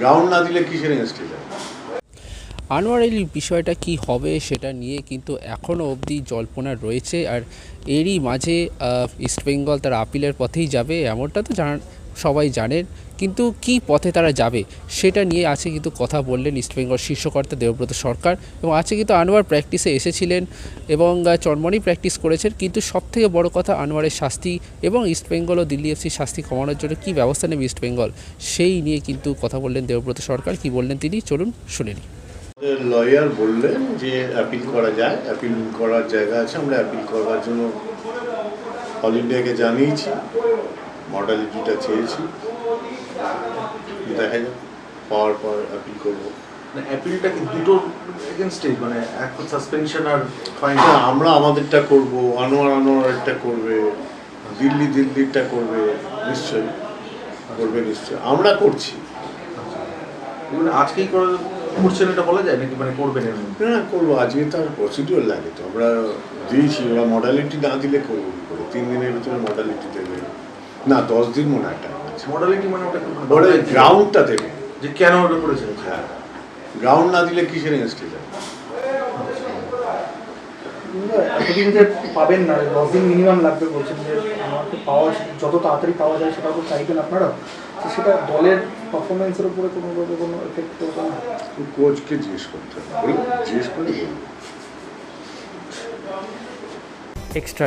Ground না দিলে কিসের এগেনস্টে যায়? আনোয়ার আলীর বিষয়টা কি হবে সেটা নিয়ে কিন্তু এখনও অবধি জল্পনা রয়েছে। আর এরই মাঝে ইস্টবেঙ্গল তার আপিলের পথেই যাবে, এমনটা তো জান সবাই জানেন, কিন্তু কি পথে তারা যাবে সেটা নিয়ে আছে কিন্তু কথা বললেন ইস্টবেঙ্গল শীর্ষকর্তা দেবব্রত সরকার এবং আছে কিন্তু আনোয়ার প্র্যাকটিসে এসেছিলেন এবং চনমনি প্র্যাকটিস করেছেন। কিন্তু সবথেকে বড় কথা আনোয়ারের শাস্তি এবং ইস্টবেঙ্গল ও দিল্লি এফসি শাস্তি কমানোর জন্য কী ব্যবস্থা নেবে ইস্টবেঙ্গল সেই নিয়ে কিন্তু কথা বললেন দেবব্রত সরকার। কি বললেন তিনি? চলুন শুনে নিই। লয়ার বললেন যে অ্যাপিল করা যায় অ্যাপিল করার জায়গা আছে, আমরা অ্যাপিল করার জন্য অল ইন্ডিয়াকে জানিয়েছি। মডালিটিটা চেয়েছি। দেখা যাক পাওয়ার পর অ্যাপিল করব। অ্যাপিলটা কি দুটোর এগেনস্টে মানে এক সাসপেনশন আর ফাইন আমরা আমাদেরটা করব আনোয়ার আনোয়ারটা করবে দিল্লি দিল্লিরটা করবে নিশ্চয়ই করবে নিশ্চয়ই। আমরা করছি। মানে আজকেই করে করছেন এটা বলা যায় নাকি? মানে করবেন না করব। আজকে তার প্রসিডিওর লাগে তো। আমরা দিয়েছি ওরা মডালিটি না দিলে করব করে? তিন দিনের ভিতরে মডালিটি দেবে। না দশ দিন মনে হয় টাইম আছে। মডালিটি মানে ওটা গ্রাউন্ডটা দেবে। যে কেন ওটা করেছেন হ্যাঁ। গ্রাউন্ড না দিলে কিসের এগেনস্টে যায় এতদিন যে পাবেন না দশ দিন মিনিমাম লাগবে বলছেন যে আমাকে পাওয়া যত তাড়াতাড়ি পাওয়া যায় সেটা তো চাইবেন আপনারা তো সেটা দলের পারফরমেন্সের উপরে কোনো এফেক্ট করবে না? কোচকে জিজ্ঞেস করতে হবে। জিজ্ঞেস করে বলব extra